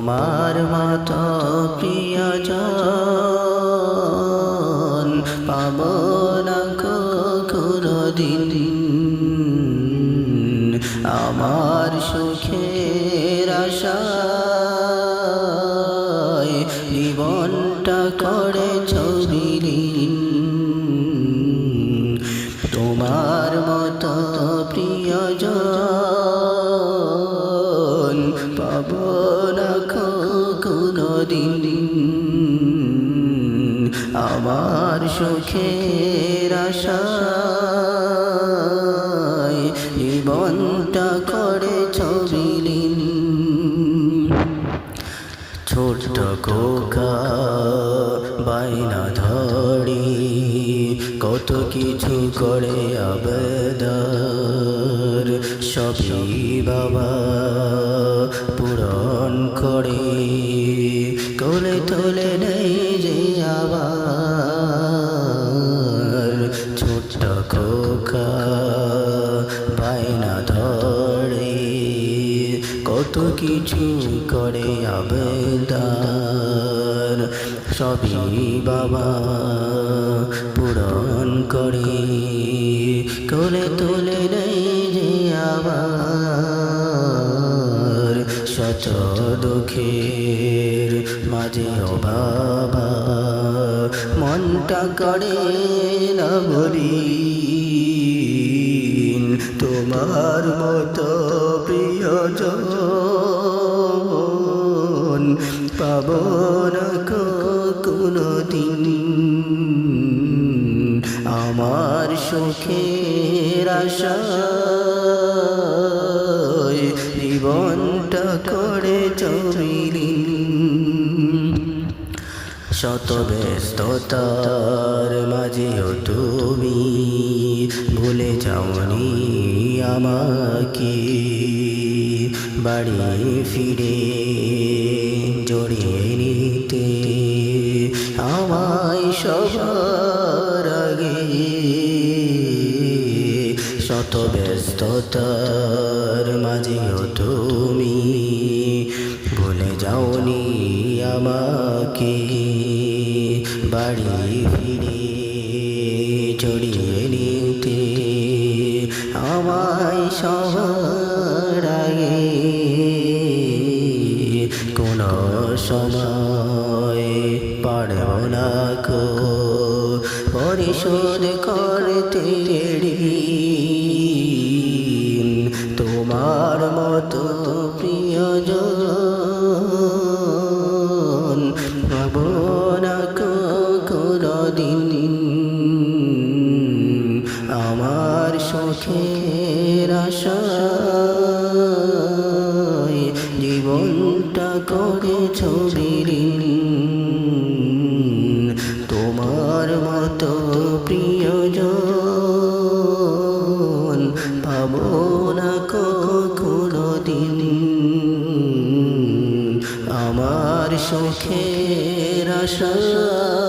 তোমার মতো প্রিয়জন পাব না কোনো দিন আমার সুখের আশায় আমার সুখের আশায় জীবনটা করে ছবিলিন ছোট কোকা বাইনা ধরি কত কিছু করে আবেদর সবই বাবা পূরণ করে কোলে তোলে নেই যে আবার বাইনা ধরে। কত কিছু করে আবেদার, সবই বাবা পূরণ করে। করে তোলে নেই যে আবার শত দুঃখের মাঝে ও বাবা। মনটা করে না বলি। তোমার মতো প্রিয়জন পাব না কোনো দিন আমার সুখের আশা জীবনটা করে চলিলিন শত ব্যস্ততার মাঝেও তুমি ভুলে যাওনি আমাকে। বাড়ি ফিরে জড়িয়ে নিতে আমায় সবার আগে। শত ব্যস্ততার মাঝেও তুমি ভুলে যাওনি আমাকে। বাড়ি ফিরে জড়িয়ে নিতে আমায় সবার আগে কোনো সময় পারব না কো পরিশোধ করতে। তোমার মতো সুখের আশায় জীবনটা করে ছবিলিন তোমার মতো প্রিয়জন পাব না কখনো দিন। আমার সুখের আশায়